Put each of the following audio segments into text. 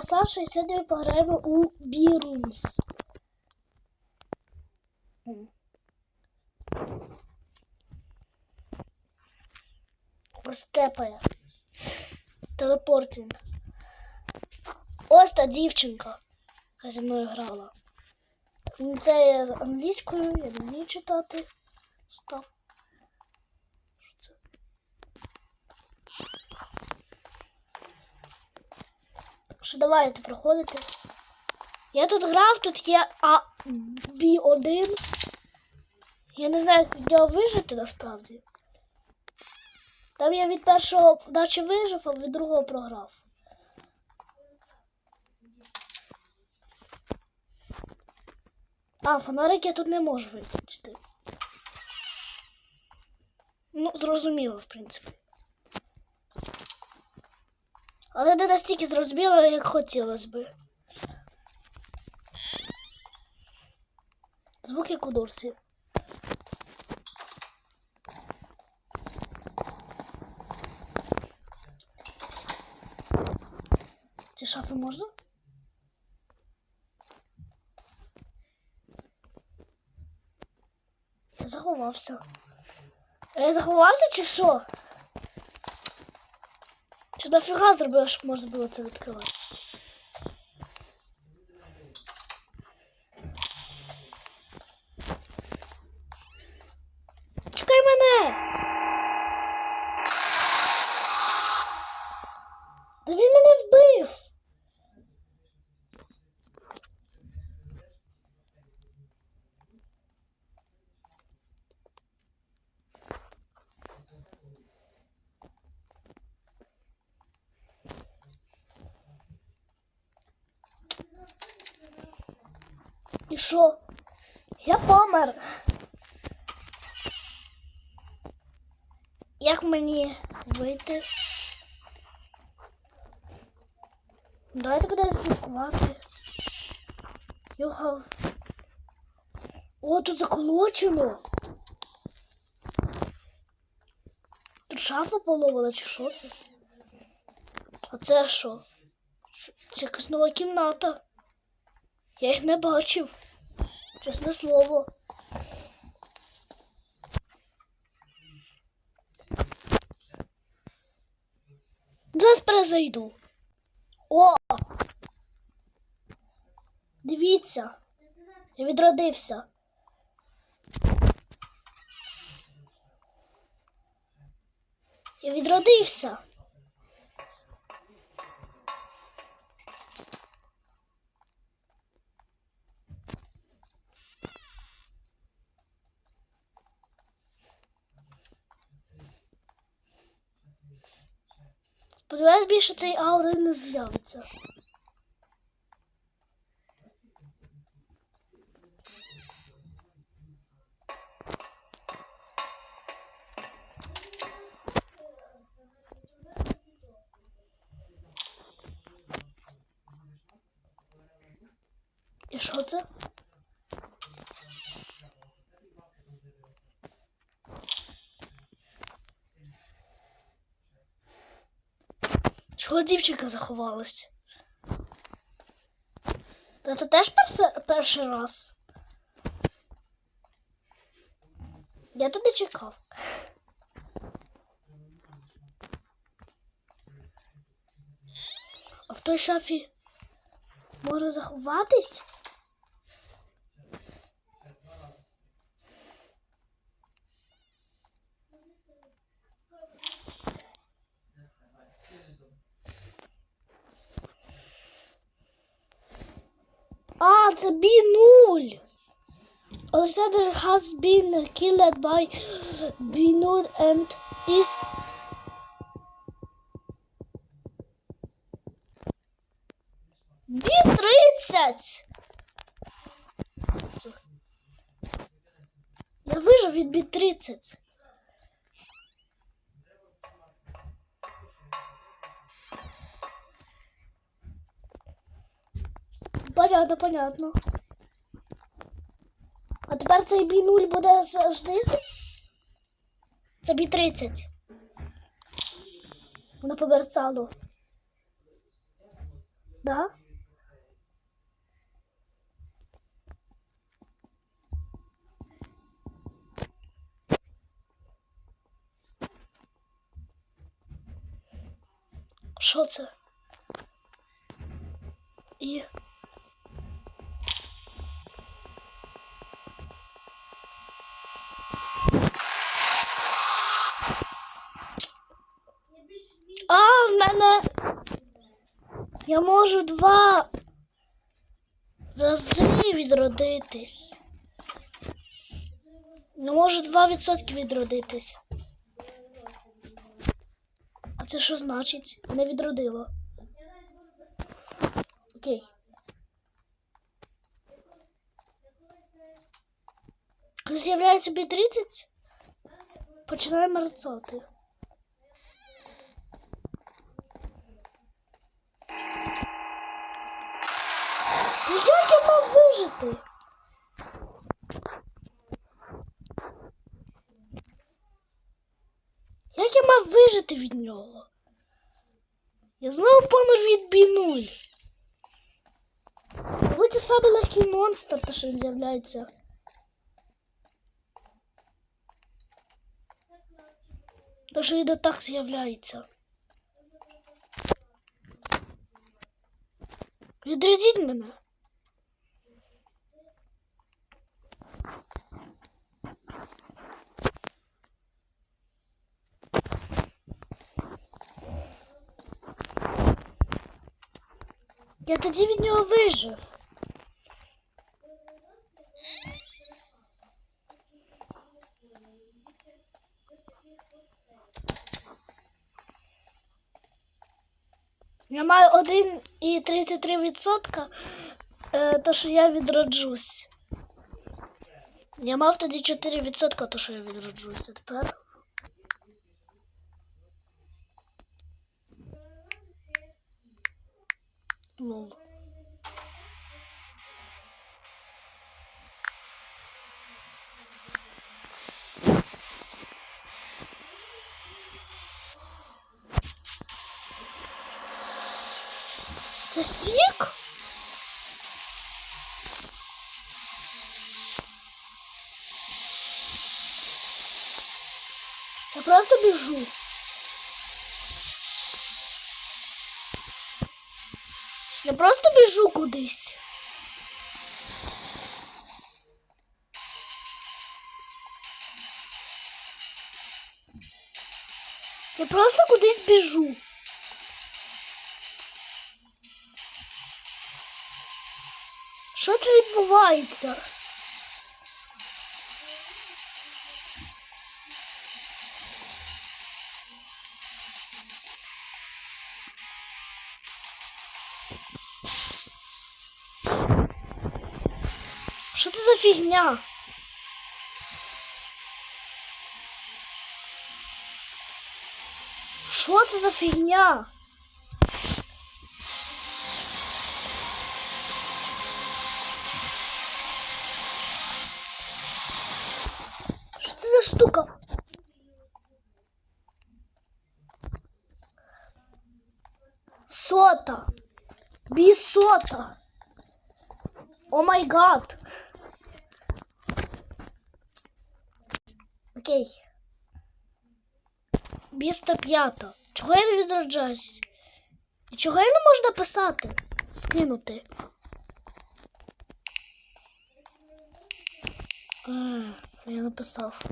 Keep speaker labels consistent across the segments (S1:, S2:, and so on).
S1: я Саша, і сьогодні ми пограємо у Бірумс. Ось тепає. Телепортинг. Ось та дівчинка, яка зі мною грала. Це я англійською, я не вмію читати. Став. Що це? Так що давайте проходити. Я тут грав, тут є А Б1. Я не знаю, як його вижити насправді. Там я від першого наче вижив, а від другого програв. А, фонарик я тут не можу виключити. Ну, зрозуміло, в принципі. Але не настільки зрозуміло, як хотілося би. Звук як у дурсі. Ці шафи можна? Я заховався. Я заховався чи що? Нафіга зробила, щоб можна було це відкривати? Чекай мене! Та він мене вбив! І що? Я помер. Як мені вийти? Давайте будемо слідкувати. Йога. О, тут заколочено. Тут шафа половила, чи що це? А це що? Це якась нова кімната. Я їх не бачив. Чесне слово. Зараз перезайду. О! Дивіться. Я відродився. Я відродився. Сподіваюсь, більше цей аури не з'явиться. І що це? Чого дівчинка заховалась? Та то теж перси, перший раз. Я туди чекав. А в той шафі можу заховатись? А, це B0. Alexander has been killed by B0 and is B30. Я вижив від B30. Понятно, понятно. Тепер цей B0 буде з- знизу? Це B30. Воно померцало. Да? Що це? І. А, в мене. Я можу два рази відродитись. Я можу 2% відродитись. А це що значить? Не відродило. Окей. З'являється бі 30, починає мерцати. Ну як я мав вижити? Як я мав вижити від нього? Я знову помер від бі 0 Ви це саме легкий монстр, то що він з'являється. То що він так з'являється. Відрядіть мене. Я тоді від нього вижив. Я маю 1,33%, е, то що я відроджусь. Я мав тоді 4%, то що я відроджусь. Тепер. Лол. Це сік? Я просто біжу. Я просто біжу кудись. Я просто кудись біжу. Що це відбувається? Що це за фігня? Що це за фігня? Що це за штука? Сота. Бісота. О май гад. Окей. Місто п'ято. Чого я не відроджаюсь? І чого я не можу написати? Скинути. А, я написав.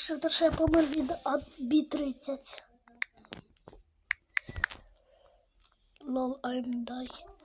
S1: Давайте то що я помер від B30. Лол, I'm die.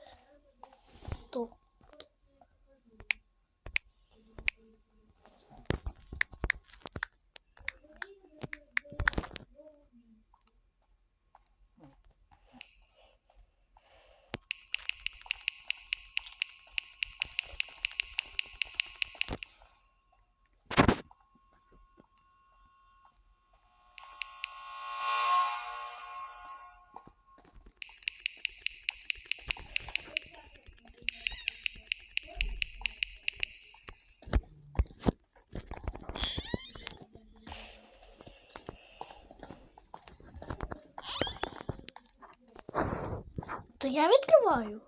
S1: То я відкриваю.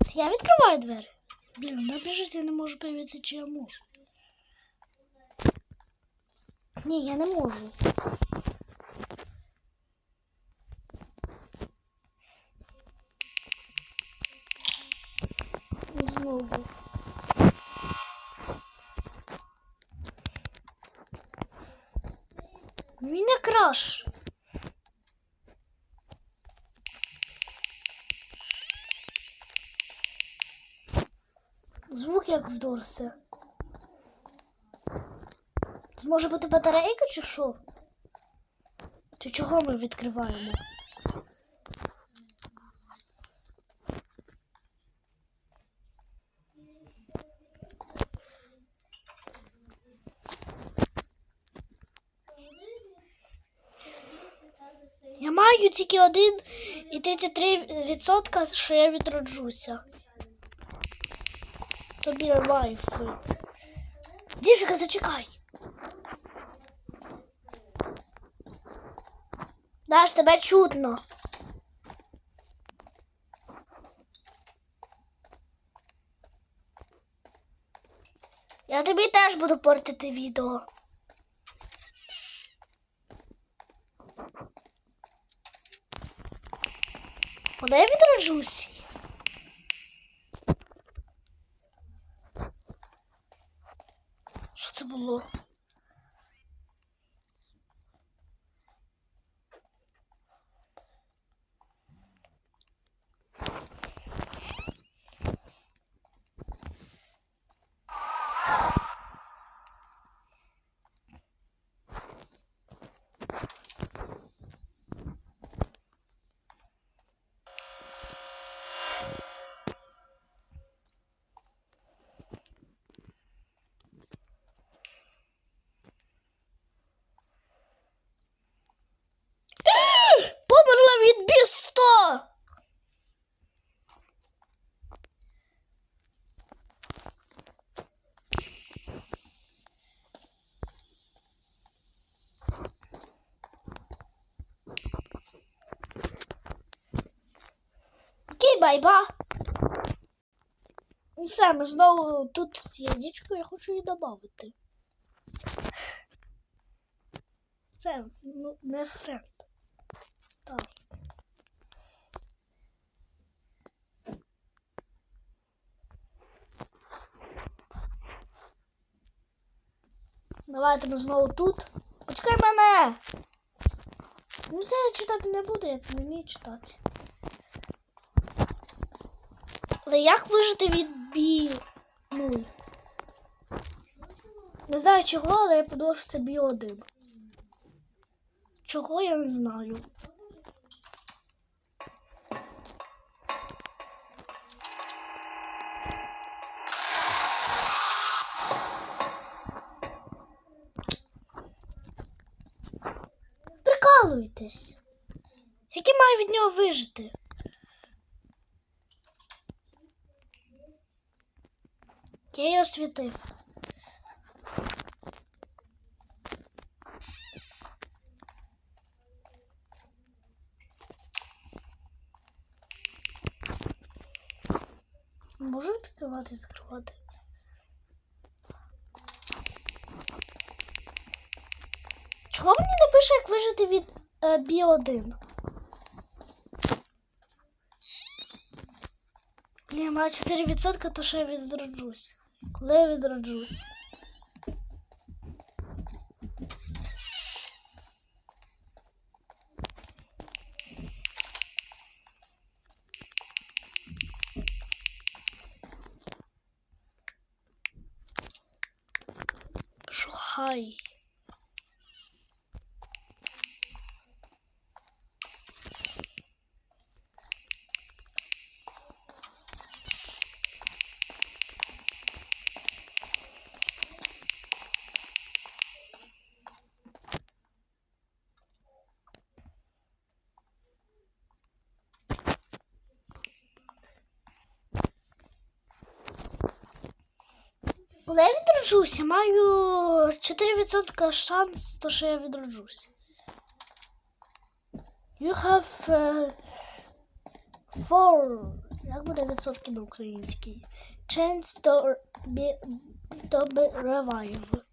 S1: Це я відкриваю двері. Блін, вона біжить, я не можу перевірити, чи я можу. Ні, я не можу. Знову. Він не краш. Як вдорся. Тут може бути батарейка чи що? Чи чого ми відкриваємо? Я маю тільки один і 33%, що я відроджуся. Тобі вайфи. Дівчинка, зачекай. Даш, тебе чутно. Я тобі теж буду портити відео. Куди я відроджусь? Що це було? Померла від бісто! Окей, байба. Ну все, знову тут з я хочу її додати. Це ну, не френд. Став. Давайте ми знову тут. Почекай мене! Ну це я читати не буду, я це не вмію читати. Але як вижити від бі... нуль? Не знаю чого, але я подумала, що це бі. Чого я не знаю. Прикалуєтесь. Як я маю від нього вижити? Я її освітив. Можу відкривати і закривати? Чого мені не пише, як вижити від е, Бі-1? Блін, маю 4%, то що я відроджусь. Коли я відроджусь? Шухай. Коли я відроджуся, маю 4% шанс, то що я відроджуся. You have uh, four. Як буде відсотки на українській? Chance to be, to be revive.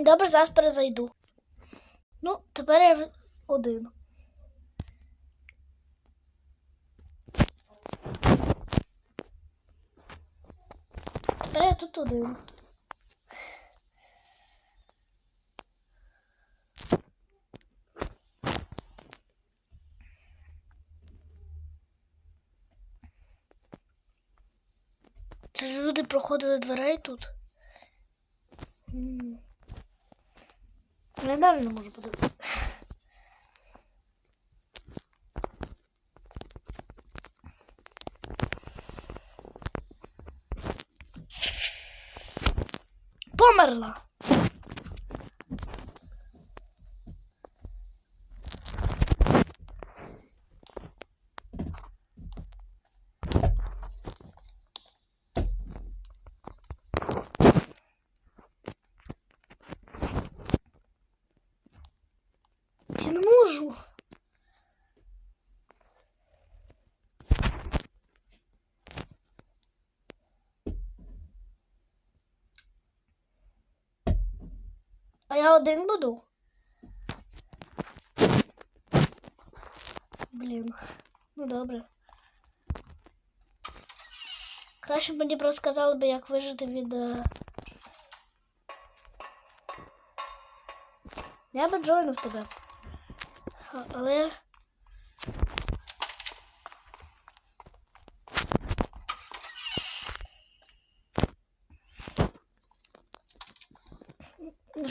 S1: Добре, зараз перезайду. Ну, тепер я один. Тепер я тут один. Це ж люди проходили дверей тут. М. Я далі не можу подивитися. Померла. Я не можу. А я один буду. Блін. Ну добре. Краще б мені просто сказали би, як вижити від. е, Я би джойнув тебе. Але.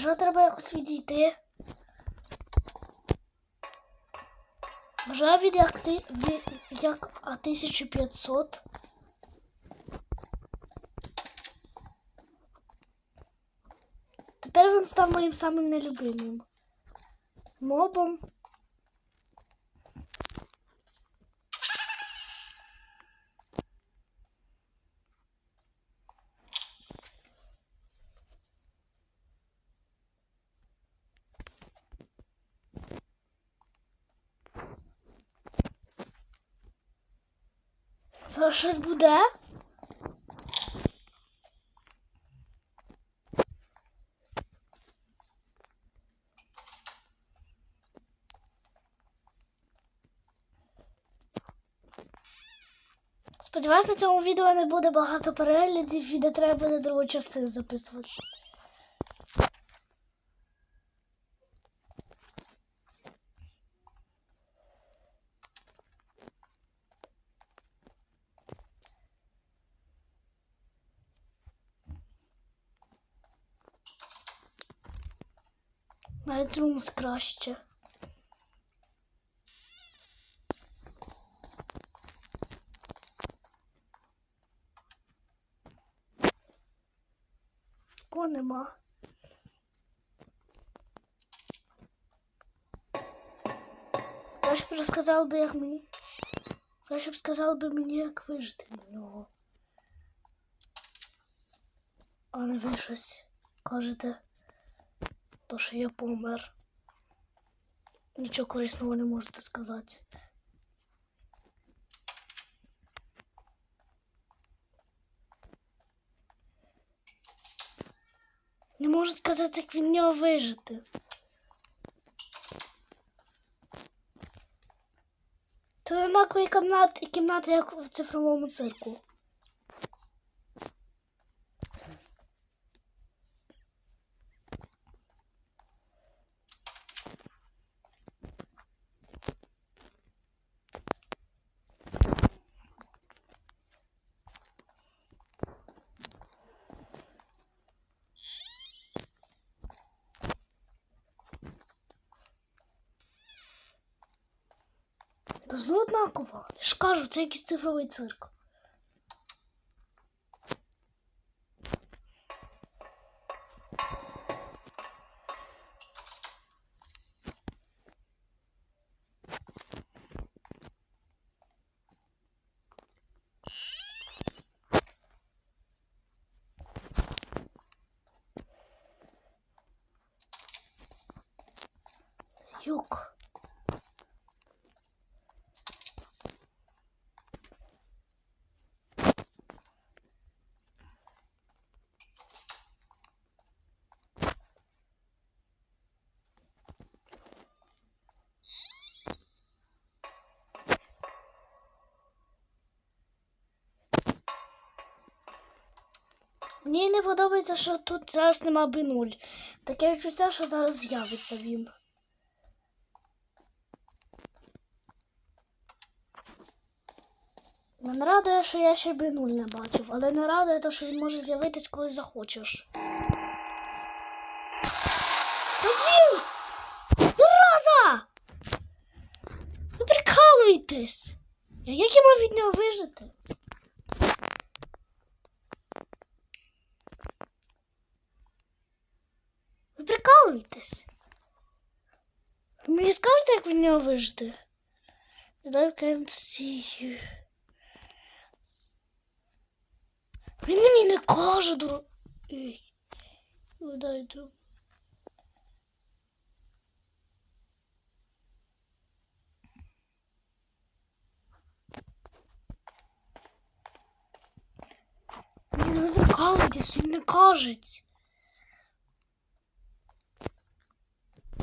S1: Вже треба якось відійти. Вже від як ти від, як а 1500. Тепер він став моїм самим нелюбимим. Мобом. Зараз щось буде? Сподіваюсь, на цьому відео не буде багато переглядів і не треба буде другу частину записувати. Навіть румс краще. Кого нема. Краще б розказав би, як мені. Краще б сказав би мені, як вижити на нього. А не ви щось кажете, то що я помер. Нічого корисного не можете сказати. Не можу сказати, як від нього вижити. То однакові кімнати, кімнати, як в цифровому цирку. Однаково. Я ж кажу, це якийсь цифровий цирк. Юк. Мені не подобається, що тут зараз нема B0. Таке відчуття, що зараз з'явиться він. Мене радує, що я ще B0 не бачив, але не радує те, що він може з'явитись, коли захочеш. Та він! Зараза! Ви прикалуєтесь! Як я мав від нього вижити? Ви прикалуєтесь? Ви мені скажете, як від нього вижити? I can see you. Він мені не каже, дур... Ей. Дай друг. Ні, ви прикалуєтесь, він не кажеть.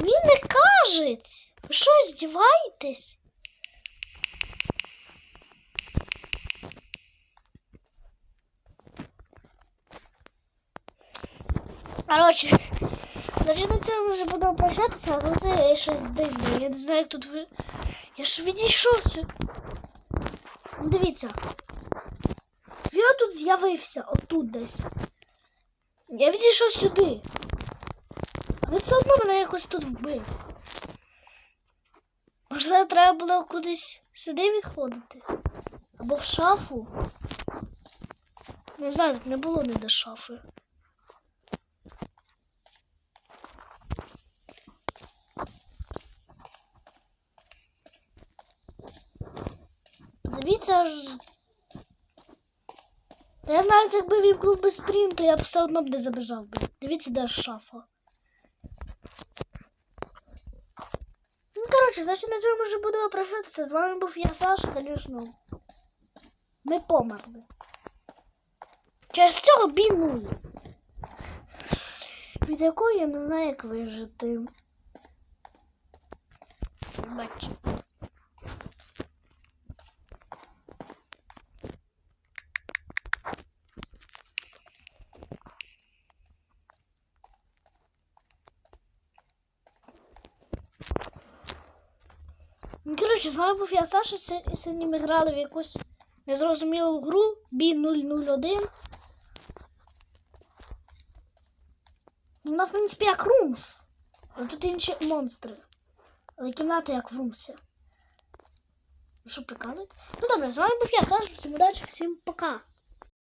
S1: Він не кажеть. Ви що, здіваєтесь? Короче, значить на цьому вже будемо прощатися, але це щось дивне. Я не знаю, як тут ви. Я ж відійшов сюди. Дивіться. Він тут з'явився, отут десь. Я відійшов сюди. А він все одно мене якось тут вбив. Можливо, треба було кудись сюди відходити. Або в шафу. Не знаю, тут не було ніде шафи. Подивіться ж. Та я навіть якби вімкнув би спринт, то я б все одно б не забіжав би. Дивіться, де шафа. Ну, коротше, значить на цьому вже будемо прощатися. З вами був я, Саша, звісно. Ми померли. Через цього бінули. Від якої я не знаю, як вижити. Бачу. Коротше, з вами був я Саша. Сьо- Сьогодні ми грали в якусь незрозумілу гру B001. У Вона, в принципі, як Румс. Але тут інші монстри. Але кімната як в Румсі. Що прикалуєте? Ну добре, з вами був я, Саша. Всім удачі, всім пока.